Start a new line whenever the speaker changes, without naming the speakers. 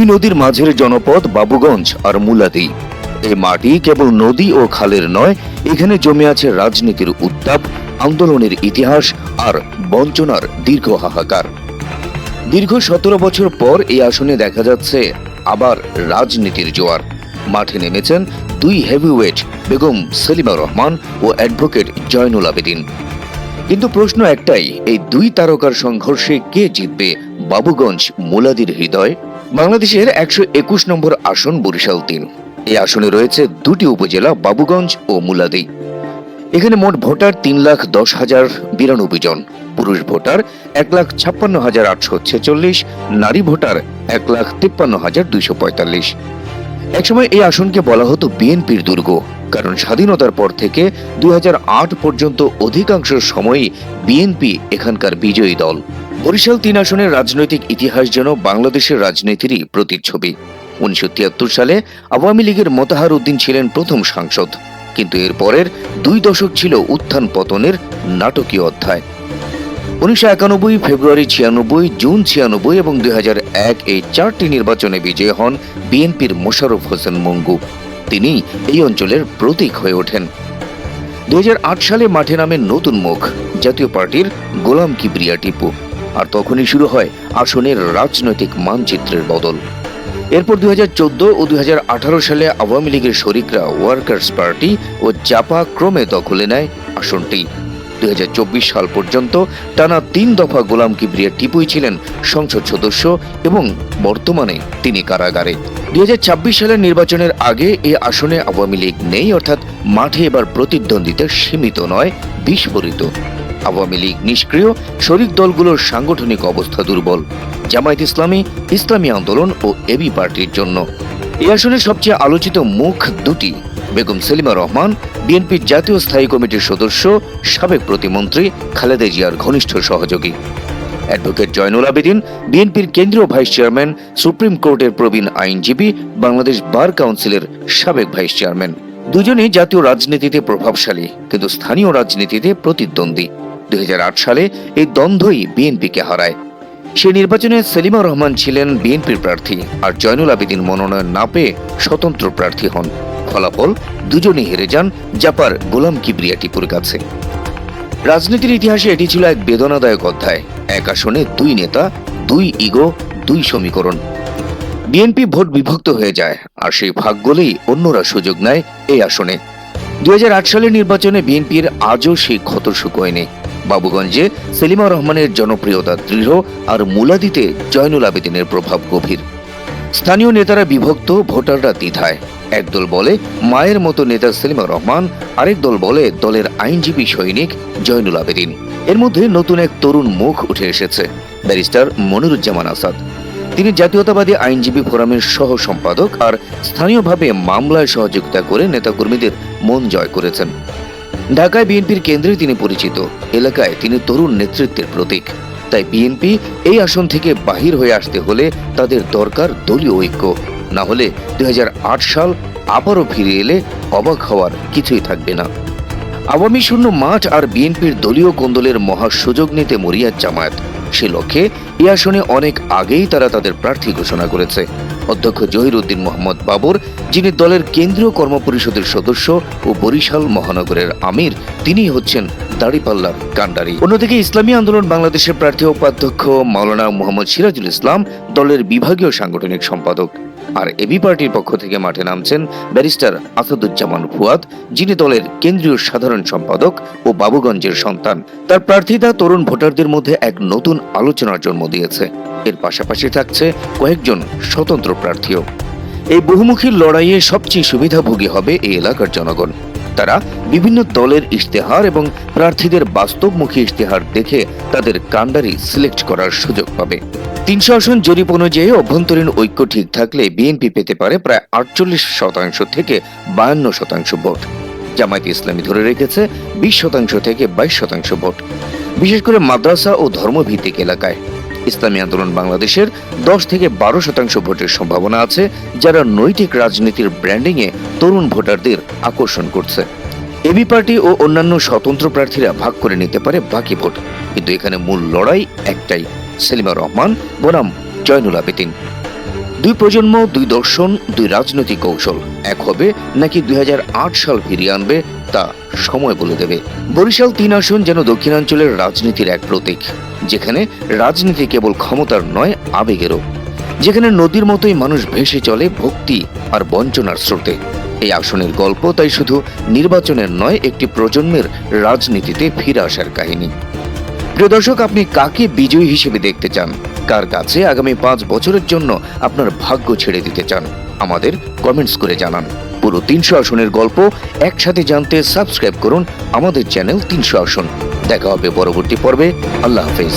দুই নদীর মাঝের জনপদ বাবুগঞ্জ আর মুলাদি। এই মাটি কেবল নদী ও খালের নয়, এখানে জমে আছে রাজনীতির উত্তাপ, আন্দোলনের ইতিহাস আর বঞ্চনার দীর্ঘ হাহাকার। দীর্ঘ সতেরো বছর পর এই আসনে দেখা যাচ্ছে আবার রাজনীতির জোয়ার। মাঠে নেমেছেন দুই হেভিওয়েট বেগম সেলিমা রহমান ও অ্যাডভোকেট জয়নুল আবেদিন। কিন্তু প্রশ্ন একটাই, এই দুই তারকার সংঘর্ষে কে জিতবে বাবুগঞ্জ মুলাদির হৃদয়? বাংলাদেশের একশো একুশ নম্বর আসন বরিশাল তিন। এই আসনে রয়েছে দুটি উপজেলা, বাবুগঞ্জ ও মুলাদি। এখানে মোট ভোটার তিন লাখ দশ হাজার বিরানব্বই জন। পুরুষ ভোটার এক লাখ ছাপ্পান্ন হাজার আটশো ছেচল্লিশ, নারী ভোটার এক লাখ তিপ্পান্ন হাজার দুইশো পঁয়তাল্লিশ। একসময় এই আসনকে বলা হতো বিএনপির দুর্গ, কারণ স্বাধীনতার পর থেকে দু হাজার আট পর্যন্ত অধিকাংশ সময়ই বিএনপি এখানকার বিজয়ী দল। বরিশাল তিন আসনের রাজনৈতিক ইতিহাস যেন বাংলাদেশের রাজনীতিরই প্রতিচ্ছবি। উনিশশো তিয়াত্তর সালে আওয়ামী লীগের মোতাহার উদ্দিন ছিলেন প্রথম সাংসদ, কিন্তু এর পরের দুই দশক ছিল উত্থান পতনের নাটকীয় অধ্যায়। উনিশশো একানব্বই, ফেব্রুয়ারি ছিয়ানব্বই, জুন ছিয়ানব্বই এবং দুই এক এই চারটি নির্বাচনে বিজয়ী হন বিএনপির মোশাররফ হোসেন মঙ্গু। তিনি এই অঞ্চলের প্রতীক হয়ে ওঠেন। দু হাজার আট সালে মাঠে নামে নতুন মুখ, জাতীয় পার্টির গোলাম কিবরিয়া টিপু। আর তখনই শুরু হয় আসনের রাজনৈতিক মানচিত্রের বদল। এরপর দুই হাজার চোদ্দ ও দুই হাজার আঠারো সালে আওয়ামী লীগের শরিকরা ওয়ার্কার্স পার্টি ও জাপা ক্রমে দখলে নেয় আসনটি। দুই হাজার চব্বিশ সাল পর্যন্ত টানা তিন দফা গোলাম কিবরিয়া টিপুই ছিলেন সংসদ সদস্য এবং বর্তমানে তিনি কারাগারে। দুই হাজার ছাব্বিশ সালের নির্বাচনের আগে এ আসনে আওয়ামী লীগ নেই, অর্থাৎ মাঠে এবার প্রতিদ্বন্দ্বিতা সীমিত নয়, বিস্ফোরিত। আওয়ামী লীগ নিষ্ক্রিয়, শরিক দলগুলোর সাংগঠনিক অবস্থা দুর্বল। জামায়াত ইসলামী ইসলামী আন্দোলন ও এবি পার্টির জন্য। এই আসনের সবচেয়ে আলোচিত মুখ দুটি, বেগম সেলিমা রহমান, বিএনপির জাতীয় স্থায়ী কমিটির সদস্য, সাবেক প্রতিমন্ত্রী খালেদা জিয়ার ঘনিষ্ঠ সহযোগী। অ্যাডভোকেট জয়নুল আবেদিন, বিএনপির কেন্দ্রীয় ভাইস চেয়ারম্যান, সুপ্রিম কোর্টের প্রবীণ আইনজীবী, বাংলাদেশ বার কাউন্সিলের সাবেক ভাইস চেয়ারম্যান। দুজনেই জাতীয় রাজনীতিতে প্রভাবশালী, কিন্তু স্থানীয় রাজনীতিতে প্রতিদ্বন্দ্বী। দুই হাজার আট সালে এই দ্বন্দ্বই বিএনপিকে হারায়। সে নির্বাচনে সেলিমা রহমান ছিলেন বিএনপির প্রার্থী আর জয়নুল আবেদিন মনোনয়ন না পেয়ে স্বতন্ত্র প্রার্থী হন। ফলাফল, দুজনেই হেরে যান জাপার গোলাম কিবরিয়া টিপুর কাছে। রাজনীতির ইতিহাসে এটি ছিল এক বেদনাদায়ক অধ্যায়। এক আসনে দুই নেতা, দুই ইগো, দুই সমীকরণ। বিএনপি ভোট বিভক্ত হয়ে যায় আর সেই ভাগ গলেই অন্যরা সুযোগ নেয় এই আসনে। দু হাজার আট সালের নির্বাচনে বিএনপির আজও সেই ক্ষত শুকোয়নি বাবুগঞ্জে সেলিমা রহমানের জনপ্রিয়তা দৃঢ় আর মুলাদিতে জয়নুল আবেদিনের প্রভাব গভীর। স্থানীয় নেতারা বিভক্ত, ভোটাররা দ্বিধায়। একদল বলে, মায়ের মতো নেতা সেলিমা রহমান, আরেক দল বলে, দলের আইনজীবী সৈনিক জয়নুল আবেদিন। এর মধ্যে নতুন এক তরুণ মুখ উঠে এসেছে, ব্যারিস্টার মনিরুজ্জামান আসাদ। তিনি জাতীয়তাবাদী আইনজীবী ফোরামের সহ সম্পাদক আর স্থানীয়ভাবে মামলায় সহযোগিতা করে নেতাকর্মীদের মন জয় করেছেন। ঢাকায় বিএনপির কেন্দ্রে তিনি পরিচিত। এলাকায় তিনি তরুণ নেতৃত্বের প্রতীক। তাই বিএনপি এই আসন থেকে বাহির হয়ে আসতে হলে তাদের দরকার দলীয় ঐক্য। না হলে দু হাজার আট সাল আবারও ফিরে এলে অবাক হওয়ার কিছুই থাকবে না। আওয়ামী শূন্য মাঠ আর বিএনপির দলীয় কোন্দলের মহাসুযোগ নিতে মরিয়া জামায়াত। সে লক্ষ্যে এ আসনে অনেক আগেই তারা তাদের প্রার্থী ঘোষণা করেছে। অধ্যক্ষ জহির উদ্দিন মোহাম্মদ বাবর, যিনি দলের কেন্দ্রীয় কর্মপরিষদের সদস্য ও বরিশাল মহানগরের আমির, তিনি হচ্ছেন দাড়িপাল্লার কান্ডারি অন্যদিকে ইসলামী আন্দোলন বাংলাদেশের প্রার্থী উপাধ্যক্ষ মাওলানা মোহাম্মদ সিরাজুল ইসলাম, দলের বিভাগীয় সাংগঠনিক সম্পাদক। আর এবি পার্টির পক্ষ থেকে মাঠে নামছেন ব্যারিস্টার আসাদুজ্জামান ফুয়াদ, যিনি দলের কেন্দ্রীয় সাধারণ সম্পাদক ও বাবুগঞ্জের সন্তান। তার প্রার্থিতা তরুণ ভোটারদের মধ্যে এক নতুন আলোচনার জন্ম দিয়েছে। এর পাশাপাশি থাকছে কয়েকজন স্বতন্ত্র প্রার্থীও। এই বহুমুখী লড়াইয়ে সবচেয়ে সুবিধাভোগী হবে এই এলাকার জনগণ। তারা বিভিন্ন দলের ইশতেহার এবং প্রার্থীদের বাস্তবমুখী ইশতেহার দেখে তাদের কাণ্ডারি সিলেক্ট করার সুযোগ পাবে। তিনশো আসন জরিপ অনুযায়ী অভ্যন্তরীণ ঐক্য ঠিক থাকলে বিএনপি পেতে পারে প্রায় আটচল্লিশ শতাংশ থেকে বায়ান্ন শতাংশ ভোট। জামায়াত ইসলামী ধরে রেখেছে বিশ শতাংশ থেকে বাইশ শতাংশ ভোট। বিশেষ করে মাদ্রাসা ও ধর্মভিত্তিক এলাকায়। ইসলামী আন্দোলন বাংলাদেশের দশ থেকে বারো শতাংশ ভোটের সম্ভাবনা আছে, যারা নৈতিক রাজনীতির ব্র্যান্ডিংয়ে তরুণ ভোটারদের আকর্ষণ করছে। এবি পার্টি ও অন্যান্য স্বতন্ত্র প্রার্থীরা ভাগ করে নিতে পারে বাকি ভোট। কিন্তু এখানে মূল লড়াই একটাই। সেলিমা রহমান, বনাম জয়নুল আবেদিন। দুই প্রজন্ম, দুই দর্শন, দুই রাজনৈতিক কৌশল। এক হবে নাকি দুই হাজার আট সাল ফিরিয়ে আনবে, তা সময় বলে দেবে। বরিশাল তিন আসন যেন দক্ষিণাঞ্চলের রাজনীতির এক প্রতীক, যেখানে রাজনীতি কেবল ক্ষমতার নয়, আবেগেরও। যেখানে নদীর মতোই মানুষ ভেসে চলে ভক্তি আর বঞ্চনার স্রোতে। এই আসনের গল্প তাই শুধু নির্বাচনের নয়, একটি প্রজন্মের রাজনীতিতে ফিরে আসার কাহিনী। প্রিয় দর্শক, আপনি কাকে বিজয়ী হিসেবে দেখতে চান? কার কাছে আগামী পাঁচ বছরের জন্য আপনার ভাগ্য ছেড়ে দিতে চান? আমাদের কমেন্টস করে জানান। পুরো তিনশো আসনের গল্প একসাথে জানতে সাবস্ক্রাইব করুন আমাদের চ্যানেল তিনশো আসন। দেখা হবে পরবর্তী পর্বে। আল্লাহ হাফেজ।